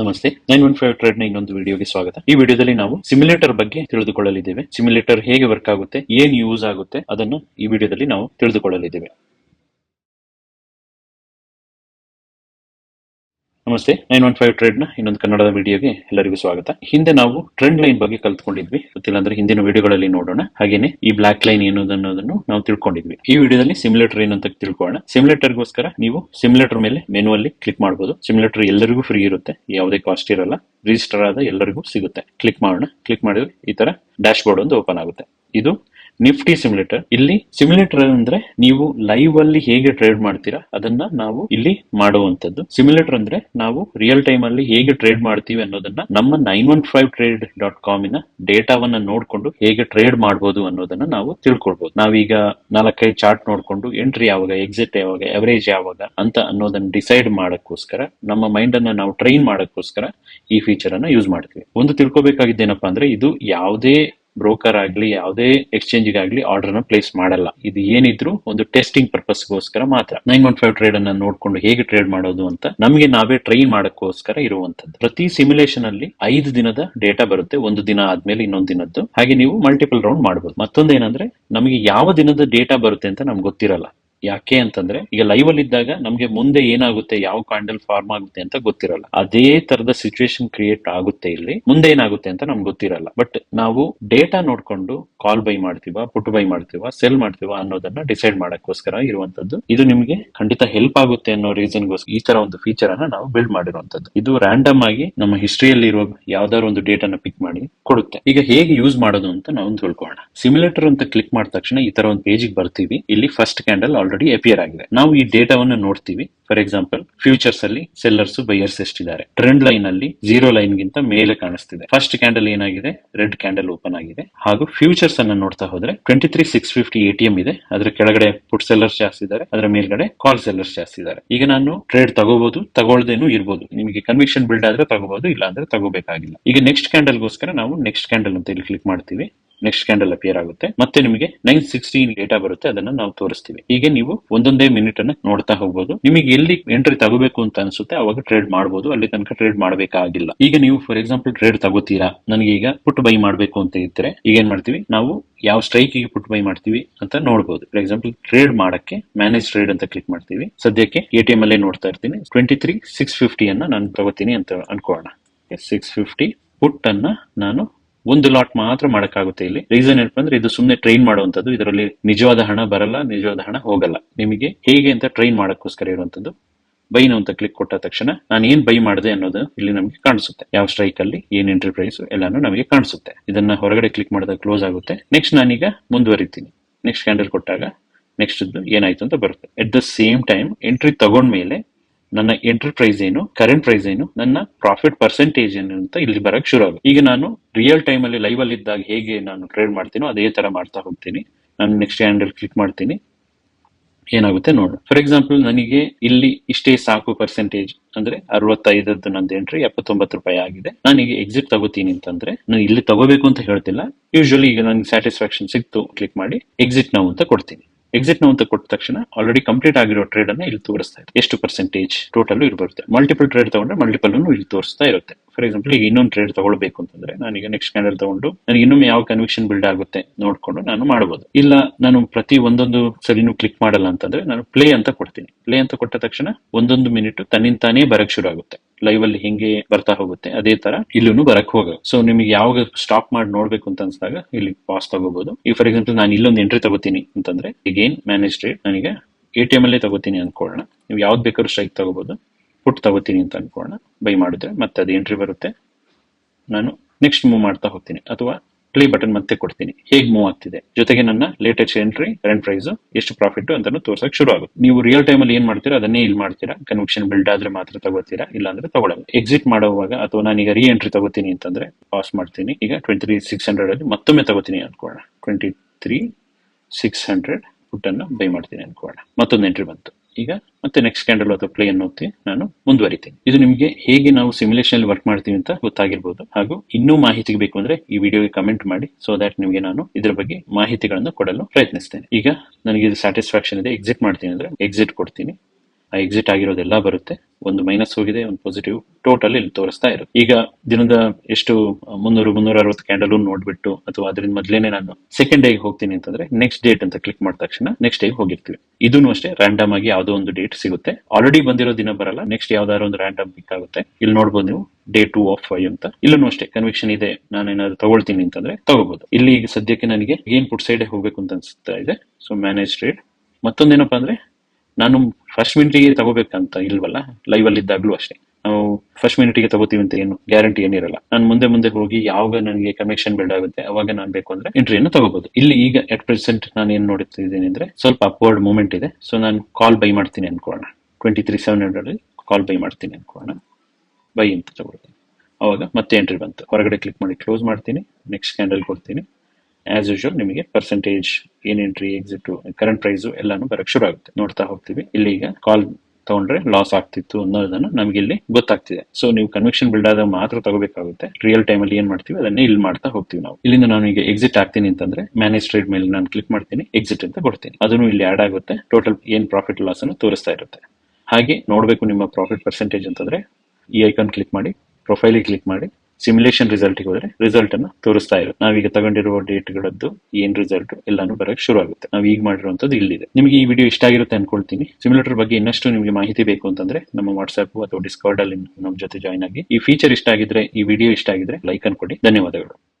ನಮಸ್ತೆ, nine one five ಟ್ರೇಡ್ನ ಇನ್ನೊಂದು ವಿಡಿಯೋಗೆ ಸ್ವಾಗತ. ಈ ವಿಡಿಯೋದಲ್ಲಿ ನಾವು ಸಿಮ್ಯುಲೇಟರ್ ಬಗ್ಗೆ ತಿಳಿದುಕೊಳ್ಳಲಿದ್ದೇವೆ. ಸಿಮ್ಯುಲೇಟರ್ ಹೇಗೆ ವರ್ಕ್ ಆಗುತ್ತೆ, ಏನ್ ಯೂಸ್ ಆಗುತ್ತೆ, ಅದನ್ನು ಈ ವಿಡಿಯೋದಲ್ಲಿ ನಾವು ತಿಳಿದುಕೊಳ್ಳಲಿದ್ದೇವೆ. ನಮಸ್ತೆ, ನೈನ್ ಒನ್ ಫೈವ್ ಟ್ರೇಡ್ ಇನ್ನೊಂದು ಕನ್ನಡದ ವಿಡಿಯೋಗೆ ಎಲ್ಲರಿಗೂ ಸ್ವಾಗತ. ಹಿಂದೆ ನಾವು ಟ್ರೆಂಡ್ ಲೈನ್ ಬಗ್ಗೆ ಕಲ್ತ್ಕೊಂಡಿದ್ವಿ. ಗೊತ್ತಿಲ್ಲ ಅಂದ್ರೆ ಹಿಂದಿನ ವಿಡಿಯೋಗಳಲ್ಲಿ ನೋಡೋಣ. ಹಾಗೇನೆ ಈ ಬ್ಲಾಕ್ ಲೈನ್ ಅನ್ನೋದನ್ನು ನಾವು ತಿಳ್ಕೊಂಡಿದ್ವಿ. ಈ ವಿಡಿಯೋದಲ್ಲಿ ಸಿಮ್ಯುಲೇಟರ್ ಏನು ತಿಳ್ಕೊಳ್ಳೋಣ. ಸಿಮ್ಯುಲೇಟರ್ಗೋಸ್ಕರ ನೀವು ಸಿಮ್ಯುಲೇಟರ್ ಮೇಲೆ ಮೆನು ಅಲ್ಲಿ ಕ್ಲಿಕ್ ಮಾಡಬಹುದು ಸಿಮ್ಯುಲೇಟರ್ ಎಲ್ಲರಿಗೂ ಫ್ರೀ ಇರುತ್ತೆ. ಯಾವುದೇ ಕಾಸ್ಟ್ ಇರಲ್ಲ. ರಿಜಿಸ್ಟರ್ ಆದ ಎಲ್ಲರಿಗೂ ಸಿಗುತ್ತೆ. ಕ್ಲಿಕ್ ಮಾಡೋಣ. ಕ್ಲಿಕ್ ಮಾಡಿದ್ರೆ ಈ ತರ ಡ್ಯಾಶ್ ಬೋರ್ಡ್ ಒಂದು ಓಪನ್ ಆಗುತ್ತೆ. ಇದು ನಿಫ್ಟಿ ಸಿಮ್ಯುಲೇಟರ್. ಇಲ್ಲಿ ಸಿಮ್ಯುಲೇಟರ್ ಅಂದ್ರೆ ನೀವು ಲೈವ್ ಅಲ್ಲಿ ಹೇಗೆ ಟ್ರೇಡ್ ಮಾಡ್ತೀರಾ, ಅದನ್ನ ನಾವು ಇಲ್ಲಿ ಮಾಡುವಂತದ್ದು ಸಿಮ್ಯುಲೇಟರ್ ಅಂದ್ರೆ ನಾವು ರಿಯಲ್ ಟೈಮ್ ಅಲ್ಲಿ ಹೇಗೆ ಟ್ರೇಡ್ ಮಾಡ್ತೀವಿ ಅನ್ನೋದನ್ನ ನಮ್ಮ nine one five trade dot ಕಾಮಿನ ಡೇಟಾವನ್ನ ನೋಡ್ಕೊಂಡು ಹೇಗೆ ಟ್ರೇಡ್ ಮಾಡಬಹುದು ಅನ್ನೋದನ್ನ ನಾವು ತಿಳ್ಕೊಳ್ಬಹುದು ನಾವೀಗ ನಾಲ್ಕೈದು ಚಾರ್ಟ್ ನೋಡ್ಕೊಂಡು ಎಂಟ್ರಿ ಯಾವಾಗ ಎಕ್ಸಿಟ್ ಯಾವಾಗ ಎವರೇಜ್ ಯಾವಾಗ ಅಂತ ಅನ್ನೋದನ್ನ ಡಿಸೈಡ್ ಮಾಡೋಕ್ಕೋಸ್ಕರ, ನಮ್ಮ ಮೈಂಡ್ ಅನ್ನ ನಾವು ಟ್ರೈನ್ ಮಾಡಕ್ಕೋಸ್ಕರ ಈ ಫೀಚರ್ ಅನ್ನ ಯೂಸ್ ಮಾಡ್ತೀವಿ. ಒಂದು ತಿಳ್ಕೊಬೇಕಾಗಿದ್ದೇನಪ್ಪ ಅಂದ್ರೆ, ಇದು ಯಾವುದೇ ಬ್ರೋಕರ್ ಆಗ್ಲಿ, ಯಾವುದೇ ಎಕ್ಸ್ಚೇಂಜ್ ಆಗ್ಲಿ ಆರ್ಡರ್ನ ಪ್ಲೇಸ್ ಮಾಡಲ್ಲ. ಇದು ಏನಿದ್ರು ಒಂದು ಟೆಸ್ಟಿಂಗ್ ಪರ್ಪಸ್ ಗೋಸ್ಕರ ಮಾತ್ರ. ನೈನ್ ಒನ್ ಫೈವ್ ಟ್ರೇಡ್ ಅನ್ನ ನೋಡ್ಕೊಂಡು ಹೇಗೆ ಟ್ರೇಡ್ ಮಾಡೋದು ಅಂತ ನಮಗೆ ನಾವೇ ಟ್ರೈನ್ ಮಾಡಕ್ಕೋಸ್ಕರ ಇರುವಂತದ್ದು ಪ್ರತಿ ಸಿಮ್ಯುಲೇಷನ್ ಅಲ್ಲಿ ಐದು ದಿನದ ಡೇಟಾ ಬರುತ್ತೆ. ಒಂದು ದಿನ ಆದ್ಮೇಲೆ ಇನ್ನೊಂದು ದಿನದ್ದು. ಹಾಗೆ ನೀವು ಮಲ್ಟಿಪಲ್ ರೌಂಡ್ ಮಾಡಬಹುದು ಮತ್ತೊಂದೇನಂದ್ರೆ, ನಮಗೆ ಯಾವ ದಿನದ ಡೇಟಾ ಬರುತ್ತೆ ಅಂತ ನಮ್ಗೆ ಗೊತ್ತಿರಲ್ಲ. ಯಾಕೆ ಅಂತಂದ್ರೆ, ಈಗ ಲೈವ್ ಅಲ್ಲಿ ಇದ್ದಾಗ ನಮ್ಗೆ ಮುಂದೆ ಏನಾಗುತ್ತೆ, ಯಾವ ಕ್ಯಾಂಡಲ್ ಫಾರ್ಮ್ ಆಗುತ್ತೆ ಅಂತ ಗೊತ್ತಿರಲ್ಲ. ಅದೇ ತರದ ಸಿಚುವೇಶನ್ ಕ್ರಿಯೇಟ್ ಆಗುತ್ತೆ ಇಲ್ಲಿ. ಮುಂದೆ ಏನಾಗುತ್ತೆ ಅಂತ ನಮ್ಗೆ ಗೊತ್ತಿರಲ್ಲ. ಬಟ್ ನಾವು ಡೇಟಾ ನೋಡ್ಕೊಂಡು ಕಾಲ್ ಬೈ ಮಾಡ್ತೀವ ಪುಟ್ ಬೈ ಮಾಡ್ತೀವ ಸೆಲ್ ಮಾಡ್ತೀವ ಅನ್ನೋದನ್ನ ಡಿಸೈಡ್ ಮಾಡಕ್ಕೋಸ್ಕರ ಇರುವಂತದ್ದು. ಇದು ನಿಮ್ಗೆ ಖಂಡಿತ ಹೆಲ್ಪ್ ಆಗುತ್ತೆ ಅನ್ನೋ ರೀಸನ್ ಗೋಸ್ಕರ ಈ ತರ ಒಂದು ಫೀಚರ್ ಅನ್ನ ನಾವು ಬಿಲ್ಡ್ ಮಾಡಿರುವಂತದ್ದು. ಇದು ರ್ಯಾಂಡಮ್ ಆಗಿ ನಮ್ಮ ಹಿಸ್ಟ್ರಿಯಲ್ಲಿ ಇರುವ ಯಾವ್ದಾದ್ರು ಒಂದು ಡೇಟಾನ ಪಿಕ್ ಮಾಡಿ ಕೊಡುತ್ತೆ. ಈಗ ಹೇಗೆ ಯೂಸ್ ಮಾಡೋದು ಅಂತ ನಾವು ತಿಳ್ಕೊಳ್ಳೋಣ. ಸಿಮ್ಯುಲೇಟರ್ ಅಂತ ಕ್ಲಿಕ್ ಮಾಡಿದ ತಕ್ಷಣ ಈ ತರ ಒಂದು ಪೇಜ್ ಬರ್ತೀವಿ. ಇಲ್ಲಿ ಫಸ್ಟ್ ಕ್ಯಾಂಡಲ್ ಆಲ್ರೆಡಿ ಅಪಿಯರ್ ಆಗಿದೆ. ನಾವು ಈ ಡೇಟಾವನ್ನು ನೋಡ್ತೀವಿ. ಫಾರ್ ಎಕ್ಸಾಂಪಲ್ ಫ್ಯೂಚರ್ಸ್ ಅಲ್ಲಿ ಸೆಲ್ಲರ್ಸ್ ಬೈಯರ್ಸ್ ಎಷ್ಟಿದ್ದಾರೆ. ಟ್ರೆಂಡ್ ಲೈನ್ ಅಲ್ಲಿ ಜೀರೋ ಲೈನ್ ಗಿಂತ ಮೇಲೆ ಕಾಣಿಸ್ತಿದೆ. ಫಸ್ಟ್ ಕ್ಯಾಂಡಲ್ ಏನಾಗಿದೆ? ರೆಡ್ ಕ್ಯಾಂಡಲ್ ಓಪನ್ ಆಗಿದೆ. ಹಾಗೂ ಫ್ಯೂಚರ್ಸ್ ಅನ್ನ ನೋಡ್ತಾ ಹೋದ್ರೆ twenty three six fifty ATM ಇದೆ. ಅದರ ಕೆಳಗಡೆ ಪುಟ್ ಸೆಲ್ಲರ್ಸ್ ಜಾಸ್ತಿ ಇದ್ದಾರೆ. ಅದರ ಮೇಲ್ಗಡೆ ಕಾಲ್ ಸೆಲ್ಲರ್ಸ್ ಜಾಸ್ತಿ ಇದ್ದಾರೆ. ಈಗ ನಾನು ಟ್ರೇಡ್ ತಗೋಬಹುದು ತಗೊಳ್ದೇನು ಇರ್ಬೋದು. ನಿಮಗೆ ಕನ್ವಿಕ್ಷನ್ ಬಿಲ್ಡ್ ಆದ್ರೆ ತಗೋಬಹುದು ಇಲ್ಲ ಅಂದ್ರೆ ತಗೋಬೇಕಾಗಿಲ್ಲ. ಈಗ ನೆಕ್ಸ್ಟ್ ಕ್ಯಾಂಡಲ್ ಗೋಸ್ಕರ ನಾವು ನೆಕ್ಸ್ಟ್ ಕ್ಯಾಂಡಲ್ ಅಂತ ಇಲ್ಲಿ ಕ್ಲಿಕ್ ಮಾಡ್ತೀವಿ. ನೆಕ್ಸ್ಟ್ ಕ್ಯಾಂಡಲ್ ಅಪಿಯರ್ ಆಗುತ್ತೆ. ಮತ್ತೆ ನಿಮಗೆ ನೈನ್ ಸಿಕ್ಸ್ಟೀನ್ ಡೇಟಾ ಬರುತ್ತೆ, ಅದನ್ನ ನಾವು ತೋರಿಸ್ತೀವಿ. ಹೀಗೆ ನೀವು ಒಂದೊಂದೇ ಮಿನಿಟ್ ಅನ್ನ ನೋಡ್ತಾ ಹೋಗ್ಬೋದು. ನಿಮಗೆ ಎಲ್ಲಿ ಎಂಟ್ರಿ ತಗೋಬೇಕು ಅಂತ ಅನ್ಸುತ್ತೆ, ಅವಾಗ ಟ್ರೇಡ್ ಮಾಡಬಹುದು ಅಲ್ಲಿ ತನಕ ಟ್ರೇಡ್ ಮಾಡಬೇಕಾಗಿಲ್ಲ. ಈಗ ನೀವು ಫಾರ್ ಎಕ್ಸಾಂಪಲ್ ಟ್ರೇಡ್ ತಗೋತೀರಾ? ನನಗೆ ಈಗ ಪುಟ್ ಬೈ ಮಾಡಬೇಕು ಅಂತ ಇದ್ರೆ, ಈಗ ಏನ್ ಮಾಡ್ತೀವಿ? ನಾವು ಯಾವ ಸ್ಟ್ರೈಕ್ಗೆ ಪುಟ್ ಬೈ ಮಾಡ್ತೀವಿ ಅಂತ ನೋಡಬಹುದು ಫಾರ್ ಎಕ್ಸಾಂಪಲ್ ಟ್ರೇಡ್ ಮಾಡಕ್ಕೆ ಮ್ಯಾನೇಜ್ ಟ್ರೇಡ್ ಅಂತ ಕ್ಲಿಕ್ ಮಾಡ್ತೀವಿ. ಸದ್ಯಕ್ಕೆ ಎ ಟಿ ಎಂ ಅಲ್ಲೇ ನೋಡ್ತಾ ಇರ್ತೀನಿ. ಟ್ವೆಂಟಿ ತ್ರೀ ಸಿಕ್ಸ್ ಫಿಫ್ಟಿ ಅನ್ನ ನಾನು ತಗೋತೀನಿ ಅಂತ ಅನ್ಕೊಳ್ಳೋಣ. ಸಿಕ್ಸ್ ಫಿಫ್ಟಿ ಪುಟ್ ಅನ್ನ ನಾನು ಒಂದು ಲಾಟ್ ಮಾತ್ರ ಮಾಡಕ್ಕಾಗುತ್ತೆ ಇಲ್ಲಿ. ರೀಸನ್ ಏನಪ್ಪ ಅಂದ್ರೆ ಇದು ಸುಮ್ಮನೆ ಟ್ರೈನ್ ಮಾಡುವಂತದ್ದು ಇದರಲ್ಲಿ ನಿಜವಾದ ಹಣ ಬರಲ್ಲ, ನಿಜವಾದ ಹಣ ಹೋಗಲ್ಲ. ನಿಮಗೆ ಹೇಗೆ ಅಂತ ಟ್ರೈನ್ ಮಾಡಕ್ಕೋಸ್ಕರ ಇರುವಂತದ್ದು ಬೈನು ಅಂತ ಕ್ಲಿಕ್ ಕೊಟ್ಟ ತಕ್ಷಣ ನಾನು ಏನ್ ಬೈ ಮಾಡಿದೆ ಅನ್ನೋದು ಇಲ್ಲಿ ನಮಗೆ ಕಾಣಿಸುತ್ತೆ. ಯಾವ ಸ್ಟ್ರೈಕ್ ಅಲ್ಲಿ, ಏನ್ ಎಂಟ್ರಿ ಪ್ರೈಸ್ ಎಲ್ಲಾನು ನಮಗೆ ಕಾಣಿಸುತ್ತೆ. ಇದನ್ನ ಹೊರಗಡೆ ಕ್ಲಿಕ್ ಮಾಡಿದಾಗ ಕ್ಲೋಸ್ ಆಗುತ್ತೆ. ನೆಕ್ಸ್ಟ್ ನಾನೀಗ ಮುಂದುವರಿತೀನಿ. ನೆಕ್ಸ್ಟ್ ಕ್ಯಾಂಡಲ್ ಕೊಟ್ಟಾಗ ನೆಕ್ಸ್ಟ್ ಏನಾಯ್ತು ಅಂತ ಬರುತ್ತೆ. At the same time entry ತಗೊಂಡ್ಮೇಲೆ ನನ್ನ ಎಂಟ್ರಿ ಪ್ರೈಸ್ ಏನು ಕರೆಂಟ್ ಪ್ರೈಸ್ ಏನು, ನನ್ನ ಪ್ರಾಫಿಟ್ ಪರ್ಸೆಂಟೇಜ್ ಏನು ಅಂತ ಇಲ್ಲಿ ಬರಕ್ ಶುರು ಆಗುತ್ತೆ. ಈಗ ನಾನು ರಿಯಲ್ ಟೈಮ್ ಅಲ್ಲಿ ಲೈವ್ ಅಲ್ಲಿ ಇದ್ದಾಗ ಹೇಗೆ ನಾನು ಟ್ರೇಡ್ ಮಾಡ್ತೀನೋ ಅದೇ ತರ ಮಾಡ್ತಾ ಹೋಗ್ತೀನಿ. ನಾನು ನೆಕ್ಸ್ಟ್ ಹ್ಯಾಂಡಲ್ ಕ್ಲಿಕ್ ಮಾಡ್ತೀನಿ. ಏನಾಗುತ್ತೆ ನೋಡೋಣ. ಫಾರ್ ಎಕ್ಸಾಂಪಲ್ ನನಗೆ ಇಲ್ಲಿ ಇಷ್ಟೇ ಸಾಕು ಪರ್ಸೆಂಟೇಜ್ ಅಂದ್ರೆ ಅರವತ್ತೈದದ್ದು ನಂದು ಎಂಟ್ರಿ ಎಪ್ಪತ್ತೊಂಬತ್ತು ರೂಪಾಯಿ ಆಗಿದೆ. ನಾನೀಗ ಎಕ್ಸಿಟ್ ತಗೋತೀನಿ ಅಂತಂದ್ರೆ, ನಾನು ಇಲ್ಲಿ ತಗೋಬೇಕು ಅಂತ ಹೇಳ್ತಿಲ್ಲ. ಯೂಶಲಿ ಈಗ ನನಗೆ ಸ್ಯಾಟಿಸ್ಫ್ಯಾಕ್ಷನ್ ಸಿಕ್ತು ಕ್ಲಿಕ್ ಮಾಡಿ ಎಕ್ಸಿಟ್ ನಾವು ಅಂತ ಕೊಡ್ತೀನಿ. ಎಕ್ಸಿಟ್ ನಾವು ಅಂತ ಕೊಟ್ಟ ತಕ್ಷಣ ಆಲ್ರೆಡಿ ಕಂಪ್ಲೀಟ್ ಆಗಿರೋ ಟ್ರೇಡ್ ಅನ್ನ ಇಲ್ಲಿ ತೋರಿಸ್ತಾ ಇದೆ ಎಷ್ಟು ಪರ್ಸೆಂಟೇಜ್ ಟೋಟಲ್ ಬರುತ್ತೆ ಮಲ್ಟಿಪಲ್ ಟ್ರೇಡ್ ತಗೊಂಡ್ರೆ ಮಲ್ಟಿಪಲ್ ಅನ್ನು ಇಲ್ಲಿ ತೋರಿಸ್ತಾ ಇರುತ್ತೆ. ಫಾರ್ ಎಕ್ಸಾಂಪಲ್ ಈಗ ಇನ್ನೊಂದು ಟ್ರೇಡ್ ತಗೊಳ್ಬೇಕು ಅಂತಂದ್ರೆ ನಾನೀಗ ನೆಕ್ಸ್ಟ್ ಕ್ಯಾಂಡಲ್ ತಗೊಂಡು ನನಗೆ ಇನ್ನೊಮ್ಮೆ ಯಾವ ಕನ್ವಿಕ್ಷನ್ ಬಿಲ್ಡ್ ಆಗುತ್ತೆ ನೋಡ್ಕೊಂಡು ನಾನು ಮಾಡಬಹುದು ಇಲ್ಲ, ನಾನು ಪ್ರತಿ ಒಂದೊಂದು ಸರಿನೂ ಕ್ಲಿಕ್ ಮಾಡಲ್ಲ ಅಂತಂದ್ರೆ ನಾನು ಪ್ಲೇ ಅಂತ ಕೊಡ್ತೀನಿ. ಪ್ಲೇ ಅಂತ ಕೊಟ್ಟ ತಕ್ಷಣ ಒಂದೊಂದು ಮಿನಿಟ್ ತನ್ನಿಂತಾನೇ ಬರಕ್ ಶುರು ಆಗುತ್ತೆ. ಲೈವ್ ಅಲ್ಲಿ ಹಿಂಗೆ ಬರ್ತಾ ಹೋಗುತ್ತೆ. ಅದೇ ತರ ಇಲ್ಲೂ ಬರಕ್ ಹೋಗ ಸೊ ನಿಮಗೆ ಯಾವಾಗ ಸ್ಟಾಪ್ ಮಾಡಿ ನೋಡ್ಬೇಕು ಅಂತ ಅನ್ಸಿದಾಗ ಇಲ್ಲಿ ಪಾಸ್ ತಗೋಬಹುದು ಈ ಫಾರ್ ಎಕ್ಸಾಂಪಲ್ ನಾನು ಇಲ್ಲೊಂದು ಎಂಟ್ರಿ ತಗೋತೀನಿ ಅಂತಂದ್ರೆ ಈಗೇನ್ ಮ್ಯಾನೇಜ್ ರೇಟ್ ನನಗೆ ಎ ಟಿ ಎಂ ಅಲ್ಲೇ ತಗೋತೀನಿ ಅನ್ಕೊಳ್ಳೋಣ. ನೀವು ಯಾವ್ದು ಬೇಕಾದ್ರೂ ಸ್ಟ್ರೈಕ್ ತಗೋಬಹುದು ಪುಟ್ ತಗೋತೀನಿ ಅಂತ ಅನ್ಕೊಳ್ಳೋಣ. ಬೈ ಮಾಡಿದ್ರೆ ಮತ್ತೆ ಅದು ಎಂಟ್ರಿ ಬರುತ್ತೆ. ನಾನು ನೆಕ್ಸ್ಟ್ ಮೂವ್ ಮಾಡ್ತಾ ಹೋಗ್ತೀನಿ. ಅಥವಾ ಪ್ಲೇ ಬಟನ್ ಮತ್ತೆ ಕೊಡ್ತೀನಿ. ಹೇಗೆ ಮೂವ್ ಆಗ್ತಿದೆ? ಜೊತೆಗೆ ನನ್ನ ಲೇಟೆಸ್ಟ್ ಎಂಟ್ರಿ ಕರೆಂಟ್ ಪ್ರೈಸ್ ಎಷ್ಟು ಪ್ರಾಫಿಟ್ ಅಂತ ತೋರ್ಸಕ್ ಶುರು ಆಗುತ್ತೆ. ನೀವು ರಿಯಲ್ ಟೈಮ್ ಅಲ್ಲಿ ಏನ್ ಮಾಡ್ತೀರಾ ಅದನ್ನೇ ಇಲ್ಲಿ ಮಾಡ್ತೀರಾ. ಕನ್ವಿಕ್ಷನ್ ಬಿಲ್ಡ್ ಆದ್ರೆ ಮಾತ್ರ ತಗೋತೀರಾ ಇಲ್ಲ ಅಂದ್ರೆ ತಗೊಳಲ್ಲ ಎಕ್ಸಿಟ್ ಮಾಡುವಾಗ ಅಥವಾ ನಾನೀಗ ರೀ ಎಂಟ್ರಿ ತಗೋತೀನಿ ಅಂತಂದ್ರೆ ಪಾಸ್ ಮಾಡ್ತೀನಿ. ಈಗ ಟ್ವೆಂಟಿ ತ್ರೀ ಸಿಕ್ಸ್ ಹಂಡ್ರೆಡ್ ಅಲ್ಲಿ ಮತ್ತೊಮ್ಮೆ ತಗೋತೀನಿ ಅನ್ಕೊಳ್ಳೋಣ. Twenty three six hundred put ಅನ್ನು ಬೈ ಮಾಡ್ತೀನಿ ಅನ್ಕೊಳ್ಳೋಣ. ಮತ್ತೊಂದು ಎಂಟ್ರಿ ಬಂತು. ಈಗ ಮತ್ತೆ ನೆಕ್ಸ್ಟ್ ಕ್ಯಾಂಡಲ್ ಅಥವಾ ಪ್ಲೇ ಅನ್ನು ನಾನು ಮುಂದುವರಿತೀನಿ. ಇದು ನಿಮಗೆ ಹೇಗೆ ನಾವು ಸಿಮ್ಯುಲೇಷನ್ ಅಲ್ಲಿ ವರ್ಕ್ ಮಾಡ್ತೀವಿ ಅಂತ ಗೊತ್ತಾಗಿರ್ಬೋದು. ಹಾಗೂ ಇನ್ನೂ ಮಾಹಿತಿ ಬೇಕು ಅಂದ್ರೆ ಈ ವಿಡಿಯೋಗೆ ಕಮೆಂಟ್ ಮಾಡಿ. ಸೊ ದಟ್ ನಿಮಗೆ ನಾನು ಇದರ ಬಗ್ಗೆ ಮಾಹಿತಿಗಳನ್ನು ಕೊಡಲು ಪ್ರಯತ್ನಿಸ್ತೇನೆ. ಈಗ ನನಗೆ ಇದು ಸ್ಯಾಟಿಸ್ಫ್ಯಾಕ್ಷನ್ ಇದೆ. ಎಕ್ಸಿಟ್ ಮಾಡ್ತೀನಿ ಅಂದ್ರೆ ಎಕ್ಸಿಟ್ ಕೊಡ್ತೀನಿ. ಆ ಎಕ್ಸಿಟ್ ಆಗಿರೋದೆಲ್ಲ ಬರುತ್ತೆ. ಒಂದು ಮೈನಸ್ ಹೋಗಿದೆ, ಒಂದು ಪಾಸಿಟಿವ್ ಟೋಟಲ್ ಇಲ್ಲಿ ತೋರಿಸ್ತಾ ಇರುತ್ತೆ ಈಗ ದಿನದ ಎಷ್ಟು, ಮುನ್ನೂರು ಮುನ್ನೂರ ಅರವತ್ತು ಕ್ಯಾಂಡಲ್ ನೋಡ್ಬಿಟ್ಟು, ಅಥವಾ ಅದರಿಂದ ಮೊದಲೇನೆ ನಾನು ಸೆಕೆಂಡ್ ಡೇಗೆ ಹೋಗ್ತೀನಿ ಅಂತಂದ್ರೆ ನೆಕ್ಸ್ಟ್ ಡೇಟ್ ಅಂತ ಕ್ಲಿಕ್ ಮಾಡಿದ ತಕ್ಷಣ ನೆಕ್ಸ್ಟ್ ಡೇಗೆ ಹೋಗಿರ್ತೀವಿ. ಇದನ್ನು ಅಷ್ಟೇ ರ್ಯಾಂಡಮ್ ಆಗಿ ಯಾವುದೋ ಒಂದು ಡೇಟ್ ಸಿಗುತ್ತೆ. ಆಲ್ರೆಡಿ ಬಂದಿರೋ ದಿನ ಬರಲ್ಲ ನೆಕ್ಸ್ಟ್ ಯಾವ್ದಾದ್ರು ಒಂದು ರ್ಯಾಂಡಮ್ ಪಿಕ್ ಆಗುತ್ತೆ. ಇಲ್ಲಿ ನೋಡ್ಬೋದು ನೀವು ಡೇ ಟೂ ಆಫ್ ಫೈವ್ ಅಂತ. ಇಲ್ಲೂ ಅಷ್ಟೇ ಕನ್ವಿಕ್ಷನ್ ಇದೆ ನಾನು ಏನಾದ್ರು ತಗೊಳ್ತೀನಿ ಅಂತಂದ್ರೆ ತಗೋಬಹುದು ಇಲ್ಲಿ ಈಗ ಸದ್ಯಕ್ಕೆ ನನಗೆ ಏನ್ ಪುಟ್ ಸೈಡ್ ಹೋಗ್ಬೇಕು ಅಂತ ಅನ್ಸುತ್ತಾ ಇದೆ. ಸೊ ಮ್ಯಾನೇಜ್ ಟ್ರೇಡ್ ಮತ್ತೊಂದೇನಪ್ಪಾ ಅಂದ್ರೆ, ನಾನು ಫಸ್ಟ್ ಮಿನಿಟಿಗೆ ತಗೋಬೇಕಂತ ಇಲ್ವಲ್ಲ ಲೈವ್ ಅಲ್ಲಿ ಇದ್ದಾಗ್ಲೂ ಅಷ್ಟೇ. ಫಸ್ಟ್ ಮಿನಿಟಿಗೆ ತಗೋತೀವಿ ಅಂತ ಏನು ಗ್ಯಾರಂಟಿ ಏನಿರಲ್ಲ ನಾನು ಮುಂದೆ ಮುಂದೆ ಹೋಗಿ ಯಾವಾಗ ನನಗೆ ಕನೆಕ್ಷನ್ ಬಿಲ್ಡ್ ಆಗುತ್ತೆ, ಅವಾಗ ನಾನು ಬೇಕು ಅಂದ್ರೆ ಎಂಟ್ರಿಯನ್ನು ತಗೋಬಹುದು ಇಲ್ಲಿ ಈಗ ಅಟ್ ಪ್ರೆಸೆಂಟ್ ನಾನು ಏನ್ ನೋಡುತ್ತಿದ್ದೀನಿ ಅಂದ್ರೆ ಸ್ವಲ್ಪ ಅಪ್ವರ್ಡ್ ಮೂಮೆಂಟ್ ಇದೆ. ಸೊ ನಾನು ಕಾಲ್ ಬೈ ಮಾಡ್ತೀನಿ ಅನ್ಕೊಳ್ಳೋಣ. Twenty three seven hundred call buy ಮಾಡ್ತೀನಿ ಅನ್ಕೋಣ ಬೈ ಅಂತ ತಗೊಳ್ತೀನಿ. ಅವಾಗ ಮತ್ತೆ ಎಂಟ್ರಿ ಬಂತು. ಹೊರಗಡೆ ಕ್ಲಿಕ್ ಮಾಡಿ ಕ್ಲೋಸ್ ಮಾಡ್ತೀನಿ. ನೆಕ್ಸ್ಟ್ ಕ್ಯಾಂಡಲ್ ಕೊಡ್ತೀನಿ. ಆಸ್ ಯೂಶುವಲ್ ನಿಮಗೆ ಪರ್ಸೆಂಟೇಜ್ ಏನ್ ಎಂಟ್ರಿ ಎಕ್ಸಿಟ್ ಕರೆಂಟ್ ಪ್ರೈಸು ಎಲ್ಲಾನು ಬರಕ್ ಶುರು ಆಗುತ್ತೆ. ನೋಡ್ತಾ ಹೋಗ್ತೀವಿ. ಇಲ್ಲಿ ಈಗ ಕಾಲ್ ತಗೊಂಡ್ರೆ ಲಾಸ್ ಆಗ್ತಿತ್ತು ಅನ್ನೋದನ್ನು ನಮಗೆ ಇಲ್ಲಿ ಗೊತ್ತಾಗ್ತಿದೆ. ಸೊ ನೀವು ಕನ್ವೆಕ್ಷನ್ ಬಿಲ್ಡ್ ಆದಾಗ ಮಾತ್ರ ತಗೋಬೇಕಾಗುತ್ತೆ. ರಿಯಲ್ ಟೈಮ್ ಅಲ್ಲಿ ಏನ್ ಮಾಡ್ತೀವಿ? ಅದನ್ನೇ ಇಲ್ಲಿ ಮಾಡ್ತಾ ಹೋಗ್ತೀವಿ ನಾವು. ಇಲ್ಲಿಂದ ನಾನು ಈಗ ಎಕ್ಸಿಟ್ ಆಗ್ತೀನಿ ಅಂತಂದ್ರೆ ಮ್ಯಾನೇಜ್ ಟ್ರೇಡ್ ಮೇಲೆ ನಾನು ಕ್ಲಿಕ್ ಮಾಡ್ತೀನಿ ಎಕ್ಸಿಟ್ ಅಂತ ಕೊಡ್ತೀನಿ. ಅದನ್ನು ಇಲ್ಲಿ ಆಡ್ ಆಗುತ್ತೆ. ಟೋಟಲ್ ಏನ್ ಪ್ರಾಫಿಟ್ ಲಾಸ್ ಅನ್ನು ತೋರಿಸ್ತಾ ಇರುತ್ತೆ. ಹಾಗೆ ನೋಡಬೇಕು ನಿಮ್ಮ ಪ್ರಾಫಿಟ್ ಪರ್ಸೆಂಟೇಜ್ ಅಂತಂದ್ರೆ, ಈ ಐಕಾನ್ ಕ್ಲಿಕ್ ಮಾಡಿ ಪ್ರೊಫೈಲಿಗೆ ಕ್ಲಿಕ್ ಮಾಡಿ ಸಿಮ್ಯುಲೇಷನ್ ರಿಸಲ್ಟ್ ಹೋದ್ರೆ ರಿಸಲ್ಟ್ ಅನ್ನ ತೋರಿಸ್ತಾ ಇರುತ್ತೆ ನಾವೀಗ ತಗೊಂಡಿರುವ ಡೇಟ್ಗಳದ್ದು ಏನ್ ರಿಸಲ್ಟ್ ಎಲ್ಲಾನು ಬರಕ್ ಶುರು ಆಗುತ್ತೆ ನಾವು ಈಗ ಮಾಡಿರುವಂತದ್ದು ಇಲ್ಲಿದೆ. ನಿಮಗೆ ಈ ವಿಡಿಯೋ ಇಷ್ಟ ಆಗಿರುತ್ತೆ ಅನ್ಕೊಳ್ತೀನಿ. ಸಿಮ್ಯುಲೇಟರ್ ಬಗ್ಗೆ ಇನ್ನಷ್ಟು ನಿಮಗೆ ಮಾಹಿತಿ ಬೇಕು ಅಂತಂದ್ರೆ ನಮ್ಮ ವಾಟ್ಸ್ಆಪ್ ಅಥವಾ ಡಿಸ್ಕಾರ್ಡ್ ಅಲ್ಲಿ ನಮ್ಮ ಜೊತೆ ಜಾಯ್ನ್ ಆಗಿ. ಈ ಫೀಚರ್ ಇಷ್ಟ ಆಗಿದ್ರೆ, ಈ ವಿಡಿಯೋ ಇಷ್ಟ ಆಗಿದ್ರೆ ಲೈಕ್ ಅನ್ಕೊಡಿ. ಧನ್ಯವಾದಗಳು.